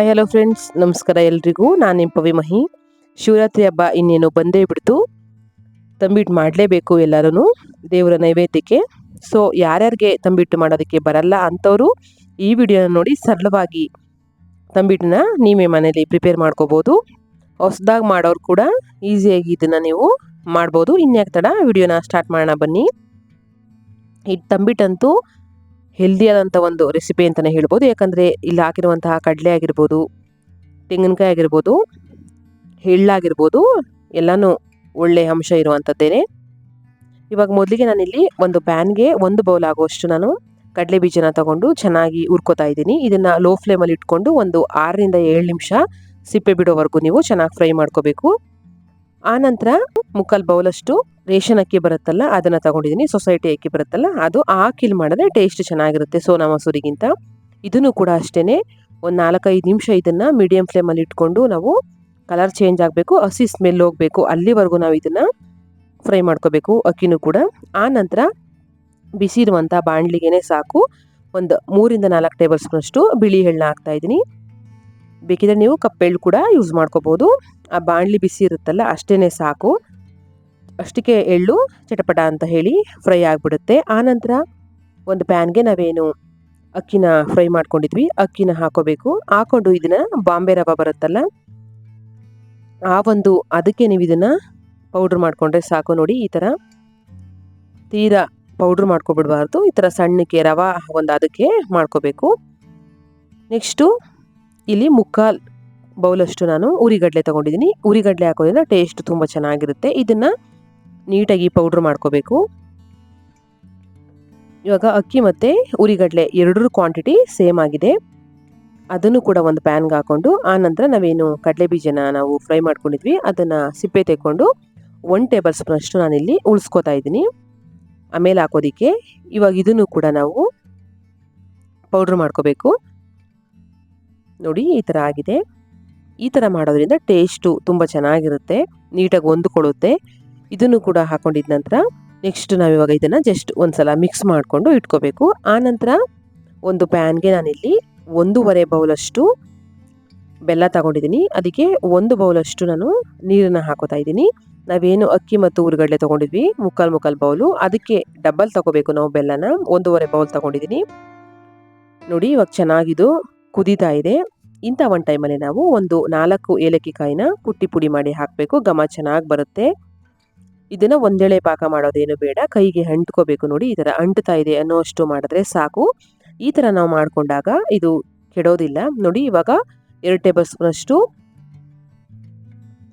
Hi hello friends ನಮಸ್ಕಾರ ಎಲ್ರಿಗೂ. ನಾನು ನಿಮ್ಮ ಪವಿ ಮಹಿ. ಶಿವರಾತ್ರಿ ಹಬ್ಬ ಇನ್ನೇನು ಬಂದೇ ಬಿಡ್ತು. ತಂಬಿಟ್ಟು ಮಾಡಲೇಬೇಕು ಎಲ್ಲರೂ ದೇವರ ನೈವೇದ್ಯಕ್ಕೆ. ಸೊ ಯಾರ್ಯಾರಿಗೆ ತಂಬಿಟ್ಟು ಮಾಡೋದಕ್ಕೆ ಬರಲ್ಲ ಅಂಥವರು ಈ ವಿಡಿಯೋನ ನೋಡಿ ಸರಳವಾಗಿ ತಂಬಿಟ್ಟನ್ನ ನೀವೇ ಮನೇಲಿ ಪ್ರಿಪೇರ್ ಮಾಡ್ಕೋಬೋದು. ಹೊಸದಾಗಿ ಮಾಡೋರು ಕೂಡ ಈಸಿಯಾಗಿ ಇದನ್ನು ನೀವು ಮಾಡ್ಬೋದು. ಇನ್ಯಾಕೆ ತಡ ವಿಡಿಯೋನ ಸ್ಟಾರ್ಟ್ ಮಾಡೋಣ ಬನ್ನಿ. ಈ ತಂಬಿಟ್ಟಂತೂ ಹೆಲ್ದಿಯಾದಂಥ ಒಂದು ರೆಸಿಪಿ ಅಂತಲೇ ಹೇಳ್ಬೋದು. ಯಾಕಂದರೆ ಇಲ್ಲಿ ಹಾಕಿರುವಂತಹ ಕಡಲೆ ಆಗಿರ್ಬೋದು, ತೆಂಗಿನಕಾಯಿ ಆಗಿರ್ಬೋದು, ಎಳ್ಳಾಗಿರ್ಬೋದು, ಎಲ್ಲನೂ ಒಳ್ಳೆಯ ಅಂಶ ಇರುವಂಥದ್ದೇನೆ ಇವಾಗ ಮೊದಲಿಗೆ ನಾನಿಲ್ಲಿ ಒಂದು ಪ್ಯಾನ್ಗೆ ಒಂದು ಬೌಲ್ ಆಗುವಷ್ಟು ನಾನು ಕಡಲೆ ಬೀಜನ ತಗೊಂಡು ಚೆನ್ನಾಗಿ ಹುರ್ಕೋತಾ ಇದ್ದೀನಿ. ಇದನ್ನು ಲೋ ಫ್ಲೇಮಲ್ಲಿ ಇಟ್ಕೊಂಡು ಒಂದು ಆರರಿಂದ ಏಳು ನಿಮಿಷ ಸಿಪ್ಪೆ ಬಿಡೋವರೆಗೂ ನೀವು ಚೆನ್ನಾಗಿ ಫ್ರೈ ಮಾಡ್ಕೋಬೇಕು. ಆನಂತರ ಮುಕ್ಕಾಲು ಬೌಲಷ್ಟು ರೇಷನ್ ಅಕ್ಕಿ ಬರುತ್ತಲ್ಲ, ಅದನ್ನ ತಗೊಂಡಿದ್ದೀನಿ ಸೊಸೈಟಿ ಅಕ್ಕಿ ಬರುತ್ತಲ್ಲ, ಅದು ಹಾಕಿಲ್ ಮಾಡಿದ್ರೆ ಟೇಸ್ಟ್ ಚೆನ್ನಾಗಿರುತ್ತೆ ಸೋನಾ ಮಸೂರಿಗಿಂತ. ಇದನ್ನು ಕೂಡ ಅಷ್ಟೇ ಒಂದು ನಾಲ್ಕೈದು ನಿಮಿಷ ಇದನ್ನು ಮೀಡಿಯಂ ಫ್ಲೇಮಲ್ಲಿ ಇಟ್ಕೊಂಡು ನಾವು ಕಲರ್ ಚೇಂಜ್ ಆಗಬೇಕು, ಹಸಿ ಸ್ಮೆಲ್ ಹೋಗಬೇಕು. ಅಲ್ಲಿವರೆಗೂ ನಾವು ಇದನ್ನು ಫ್ರೈ ಮಾಡ್ಕೋಬೇಕು ಅಕ್ಕಿನೂ ಕೂಡ. ಆ ನಂತರ ಬಿಸಿ ಇರುವಂಥ ಸಾಕು. ಒಂದು ಮೂರಿಂದ ನಾಲ್ಕು ಟೇಬಲ್ ಸ್ಪೂನಷ್ಟು ಬಿಳಿ ಎಳ್ಳನ್ನ ಹಾಕ್ತಾ ಇದ್ದೀನಿ ಬೇಕಿದ್ರೆ ನೀವು ಕಪ್ಪೆಳ್ಳು ಕೂಡ ಯೂಸ್ ಮಾಡ್ಕೋಬೋದು. ಆ ಬಾಣಲಿ ಬಿಸಿ ಇರುತ್ತಲ್ಲ ಅಷ್ಟೇ ಸಾಕು. ಅಷ್ಟಕ್ಕೆ ಎಳ್ಳು, ಚಟಪಟ ಅಂತ ಹೇಳಿ ಫ್ರೈ ಆಗಿಬಿಡುತ್ತೆ. ಆನಂತರ ಒಂದು ಪ್ಯಾನ್ಗೆ ನಾವೇನು ಅಕ್ಕಿನ ಫ್ರೈ ಮಾಡ್ಕೊಂಡಿದ್ವಿ. ಅಕ್ಕಿನ ಹಾಕೋಬೇಕು. ಹಾಕೊಂಡು ಇದನ್ನು ಬಾಂಬೆ ರವ ಬರುತ್ತಲ್ಲ, ಆ ಒಂದು ಅದಕ್ಕೆ ನೀವು ಇದನ್ನು ಪೌಡ್ರ್ ಮಾಡಿಕೊಂಡ್ರೆ ಸಾಕು ನೋಡಿ ಈ ಥರ ತೀರಾ ಪೌಡ್ರ್ ಮಾಡ್ಕೊಬಿಡಬಾರ್ದು. ಈ ಥರ ಸಣ್ಣಕ್ಕೆ ರವ ಒಂದು ಅದಕ್ಕೆ ಮಾಡ್ಕೋಬೇಕು. ನೆಕ್ಸ್ಟು ಇಲ್ಲಿ ಮುಕ್ಕಾಲ್ ಬೌಲಷ್ಟು ನಾನು ಉರಿಗಡ್ಲೆ ತೊಗೊಂಡಿದ್ದೀನಿ. ಉರಿಗಡ್ಲೆ ಹಾಕೋದ್ರಿಂದ ಟೇಸ್ಟ್ ತುಂಬ ಚೆನ್ನಾಗಿರುತ್ತೆ. ಇದನ್ನು ನೀಟಾಗಿ ಪೌಡ್ರ್ ಮಾಡ್ಕೋಬೇಕು. ಇವಾಗ ಅಕ್ಕಿ ಮತ್ತು ಉರಿಗಡ್ಲೆ ಎರಡರ ಕ್ವಾಂಟಿಟಿ ಸೇಮ್ ಆಗಿದೆ. ಅದನ್ನು ಕೂಡ ಒಂದು ಪ್ಯಾನ್ಗೆ ಹಾಕೊಂಡು, ಆ ನಂತರ ನಾವೇನು ಕಡಲೆ ಬೀಜನ ನಾವು ಫ್ರೈ ಮಾಡ್ಕೊಂಡಿದ್ವಿ, ಅದನ್ನು ಸಿಪ್ಪೆ ತೆಕ್ಕೊಂಡು ಒನ್ ಟೇಬಲ್ ಸ್ಪೂನಷ್ಟು ನಾನಿಲ್ಲಿ ಉಳಿಸ್ಕೋತಾ ಇದ್ದೀನಿ. ಆಮೇಲೆ ಹಾಕೋದಿಕ್ಕೆ ಇವಾಗ ಇದನ್ನು ಕೂಡ ನಾವು ಪೌಡ್ರ್ ಮಾಡ್ಕೋಬೇಕು. ನೋಡಿ ಈ ಥರ ಆಗಿದೆ. ಈ ಥರ ಮಾಡೋದ್ರಿಂದ ಟೇಸ್ಟು ತುಂಬ ಚೆನ್ನಾಗಿರುತ್ತೆ, ನೀಟಾಗಿ ಹೊಂದ್ಕೊಳ್ಳುತ್ತೆ. ಇದನ್ನು ಕೂಡ ಹಾಕೊಂಡಿದ ನಂತರ ನೆಕ್ಸ್ಟ್ ನಾವಿವಾಗ ಇದನ್ನು ಜಸ್ಟ್ ಒಂದು ಸಲ ಮಿಕ್ಸ್ ಮಾಡಿಕೊಂಡು ಇಟ್ಕೋಬೇಕು. ಆನಂತರ ನಂತರ ಒಂದು ಪ್ಯಾನ್ಗೆ ನಾನಿಲ್ಲಿ ಒಂದೂವರೆ ಬೌಲಷ್ಟು ಬೆಲ್ಲ ತಗೊಂಡಿದ್ದೀನಿ ಅದಕ್ಕೆ ಒಂದು ಬೌಲಷ್ಟು ನಾನು ನೀರನ್ನು ಹಾಕೋತಾ ಇದ್ದೀನಿ. ನಾವೇನು ಅಕ್ಕಿ ಮತ್ತು ಉರುಗಡ್ಲೆ ತೊಗೊಂಡಿದ್ವಿ, ಮುಕ್ಕಾಲು ಮುಕ್ಕಾಲು ಬೌಲು. ಅದಕ್ಕೆ ಡಬ್ಬಲ್ ತಗೋಬೇಕು ನಾವು ಬೆಲ್ಲನ. ಒಂದೂವರೆ ಬೌಲ್ ತೊಗೊಂಡಿದ್ದೀನಿ ನೋಡಿ ಇವಾಗ ಚೆನ್ನಾಗಿದು ಕುದೀತಾ ಇದೆ. ಇಂಥ ಒಂದು ಟೈಮಲ್ಲಿ ನಾವು ಒಂದು ನಾಲ್ಕು ಏಲಕ್ಕಿ ಕಾಯಿನ ಪುಟ್ಟಿ ಪುಡಿ ಮಾಡಿ ಹಾಕಬೇಕು. ಘಮ ಚೆನ್ನಾಗಿ ಬರುತ್ತೆ. ಇದನ್ನು ಒಂದೇಳೆ ಪಾಕ ಮಾಡೋದೇನು ಬೇಡ. ಕೈಗೆ ಅಂಟ್ಕೋಬೇಕು ನೋಡಿ, ಈ ಥರ ಅಂಟ್ತಾ ಇದೆ ಅನ್ನೋ ಅಷ್ಟು ಮಾಡಿದ್ರೆ ಸಾಕು. ಈ ಥರ ನಾವು ಮಾಡಿಕೊಂಡಾಗ ಇದು ಕೆಡೋದಿಲ್ಲ. ನೋಡಿ, ಇವಾಗ ಎರಡು ಟೇಬಲ್ ಸ್ಪೂನಷ್ಟು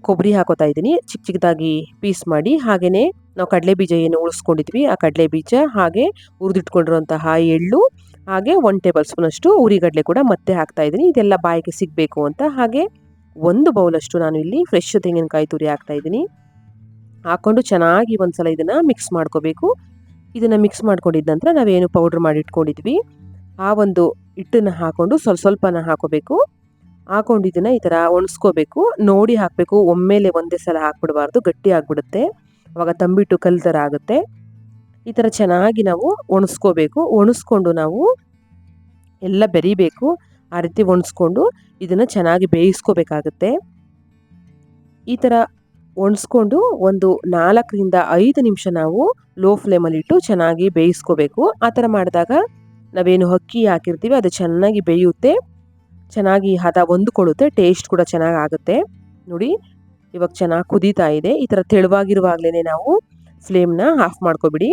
ಕೊಬ್ಬರಿ ಹಾಕೋತಾ ಇದ್ದೀನಿ. ಚಿಕ್ಕ ಚಿಕ್ಕದಾಗಿ ಪೀಸ್ ಮಾಡಿ ಹಾಗೆಯೇ ನಾವು ಕಡಲೆ ಬೀಜ ಏನು ಉಳಿಸ್ಕೊಂಡಿದ್ವಿ, ಆ ಕಡಲೆ ಬೀಜ ಹಾಗೆ ಹುರಿದಿಟ್ಕೊಂಡಿರುವಂತಹ ಎಳ್ಳು ಹಾಗೆ ಒನ್ ಟೇಬಲ್ ಸ್ಪೂನಷ್ಟು ಉರಿಗಡಲೆ ಕೂಡ ಮತ್ತೆ ಹಾಕ್ತಾ ಇದ್ದೀನಿ. ಇದೆಲ್ಲ ಬಾಯಿಗೆ ಸಿಗಬೇಕು ಅಂತ. ಹಾಗೆ ಒಂದು ಬೌಲಷ್ಟು ನಾನು ಇಲ್ಲಿ ಫ್ರೆಶ್ ತೆಂಗಿನಕಾಯಿ ತುರಿ ಹಾಕ್ತಾ ಇದ್ದೀನಿ. ಹಾಕ್ಕೊಂಡು ಚೆನ್ನಾಗಿ ಒಂದ್ಸಲ ಇದನ್ನು ಮಿಕ್ಸ್ ಮಾಡ್ಕೋಬೇಕು. ಇದನ್ನು ಮಿಕ್ಸ್ ಮಾಡ್ಕೊಂಡಿದ್ದ ನಂತರ ನಾವೇನು ಪೌಡ್ರ್ ಮಾಡಿ ಇಟ್ಕೊಂಡಿದ್ವಿ. ಆ ಒಂದು ಹಿಟ್ಟನ್ನು ಹಾಕ್ಕೊಂಡು ಸ್ವಲ್ಪ ಸ್ವಲ್ಪನ ಹಾಕೋಬೇಕು. ಹಾಕೊಂಡು ಇದನ್ನು ಈ ಥರ ಒಣಸ್ಕೋಬೇಕು. ನೋಡಿ ಹಾಕಬೇಕು. ಒಮ್ಮೆಲೆ ಒಂದೇ ಸಲ ಹಾಕ್ಬಿಡಬಾರ್ದು. ಗಟ್ಟಿ ಆಗಿಬಿಡುತ್ತೆ. ಅವಾಗ ತಂಬಿಟ್ಟು ಕಲ್ ಥರ ಆಗುತ್ತೆ. ಈ ಥರ ಚೆನ್ನಾಗಿ ನಾವು ಒಣಸ್ಕೋಬೇಕು. ಒಣಸ್ಕೊಂಡು ನಾವು ಎಲ್ಲ ಬೆರಿಬೇಕು. ಆ ರೀತಿ ಒಣಸ್ಕೊಂಡು ಇದನ್ನು ಚೆನ್ನಾಗಿ ಬೇಯಿಸ್ಕೋಬೇಕಾಗುತ್ತೆ. ಈ ಥರ ಒಣಸ್ಕೊಂಡು ಒಂದು ನಾಲ್ಕರಿಂದ ಐದು ನಿಮಿಷ ನಾವು ಲೋ ಫ್ಲೇಮಲ್ಲಿಟ್ಟು ಚೆನ್ನಾಗಿ ಬೇಯಿಸ್ಕೋಬೇಕು. ಆ ಥರ ಮಾಡಿದಾಗ ನಾವೇನು ಅಕ್ಕಿ ಹಾಕಿರ್ತೀವಿ, ಅದು ಚೆನ್ನಾಗಿ ಬೇಯುತ್ತೆ. ಚೆನ್ನಾಗಿ ಹದ ಹೊಂದ್ಕೊಳ್ಳುತ್ತೆ, ಟೇಸ್ಟ್ ಕೂಡ ಚೆನ್ನಾಗಿ ಆಗುತ್ತೆ ನೋಡಿ, ಇವಾಗ ಚೆನ್ನಾಗಿ ಕುದೀತಾ ಇದೆ. ಈ ಥರ ತೆಳುವಾಗಿರುವಾಗಲೇ ನಾವು ಫ್ಲೇಮ್ನ ಆಫ್ ಮಾಡ್ಕೊಬಿಡಿ.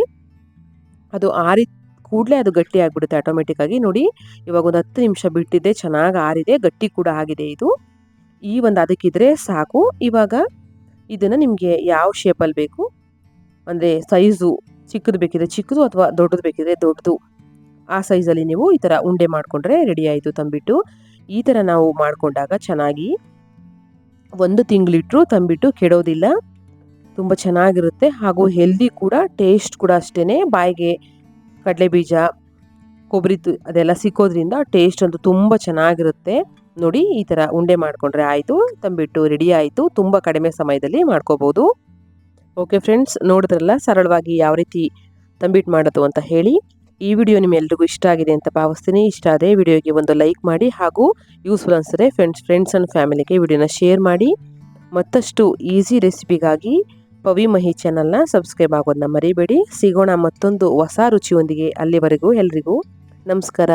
ಅದು ಆರಿ ಕೂಡಲೇ ಅದು ಗಟ್ಟಿ ಆಗಿಬಿಡುತ್ತೆ ಆಟೋಮೆಟಿಕ್ಕಾಗಿ ನೋಡಿ, ಇವಾಗ ಒಂದು ಹತ್ತು ನಿಮಿಷ ಬಿಟ್ಟಿದೆ ಚೆನ್ನಾಗಿ ಆರಿದೆ, ಗಟ್ಟಿ ಕೂಡ ಆಗಿದೆ ಇದು. ಈ ಒಂದು ಅದಕ್ಕಿದ್ರೆ ಸಾಕು. ಇವಾಗ ಇದನ್ನು ನಿಮಗೆ ಯಾವ ಶೇಪಲ್ಲಿ ಬೇಕು? ಅಂದರೆ ಸೈಜು ಚಿಕ್ಕದು ಬೇಕಿದ್ರೆ ಚಿಕ್ಕದು ಅಥವಾ ದೊಡ್ಡದು ಬೇಕಿದ್ರೆ ದೊಡ್ಡದು. ಆ ಸೈಜಲ್ಲಿ ನೀವು ಈ ಥರ ಉಂಡೆ ಮಾಡಿಕೊಂಡ್ರೆ ರೆಡಿ ಆಯಿತು ತಂಬಿಟ್ಟು. ಈ ಥರ ನಾವು ಮಾಡಿಕೊಂಡಾಗ ಚೆನ್ನಾಗಿ ಒಂದು ತಿಂಗಳಿಟ್ರು ತಂಬಿಟ್ಟು ಕೆಡೋದಿಲ್ಲ. ತುಂಬ ಚೆನ್ನಾಗಿರುತ್ತೆ. ಹಾಗೂ ಹೆಲ್ದಿ ಕೂಡ ಟೇಸ್ಟ್ ಕೂಡ ಅಷ್ಟೇ ಬಾಯಿಗೆ ಕಡಲೆ ಬೀಜ, ಕೊಬ್ಬರಿ ಅದೆಲ್ಲ ಸಿಕ್ಕೋದ್ರಿಂದ ಟೇಸ್ಟ್ ಅಂತೂ ತುಂಬ ಚೆನ್ನಾಗಿರುತ್ತೆ. ನೋಡಿ, ಈ ಥರ ಉಂಡೆ ಮಾಡಿಕೊಂಡ್ರೆ ಆಯಿತು. ತಂಬಿಟ್ಟು ರೆಡಿ ಆಯಿತು. ತುಂಬ ಕಡಿಮೆ ಸಮಯದಲ್ಲಿ ಮಾಡ್ಕೋಬೋದು. ಓಕೆ ಫ್ರೆಂಡ್ಸ್ ನೋಡಿದ್ರಲ್ಲ ಸರಳವಾಗಿ ಯಾವ ರೀತಿ ತಂಬಿಟ್ಟು ಮಾಡೋದು ಅಂತ ಹೇಳಿ. ಈ ವಿಡಿಯೋ ನಿಮ್ಮೆಲ್ರಿಗೂ ಇಷ್ಟ ಆಗಿದೆ ಅಂತ ಭಾವಿಸ್ತೀನಿ. ಇಷ್ಟ ಆದರೆ ವಿಡಿಯೋಗೆ ಒಂದು ಲೈಕ್ ಮಾಡಿ ಹಾಗೂ ಯೂಸ್ಫುಲ್ ಅನಿಸಿದ್ರೆ ಫ್ರೆಂಡ್ಸ್ ಫ್ರೆಂಡ್ಸ್ ಆ್ಯಂಡ್ ಫ್ಯಾಮಿಲಿಗೆ ವಿಡಿಯೋನ ಶೇರ್ ಮಾಡಿ. ಮತ್ತಷ್ಟು ಈಸಿ ರೆಸಿಪಿಗಾಗಿ ಪವಿ ಮಹಿ ಚಾನಲ್ನ ಸಬ್ಸ್ಕ್ರೈಬ್ ಆಗೋದನ್ನ ಮರಿಬೇಡಿ. ಸಿಗೋಣ ಮತ್ತೊಂದು ಹೊಸ ರುಚಿಯೊಂದಿಗೆ ಅಲ್ಲಿವರೆಗೂ ಎಲ್ರಿಗೂ ನಮಸ್ಕಾರ.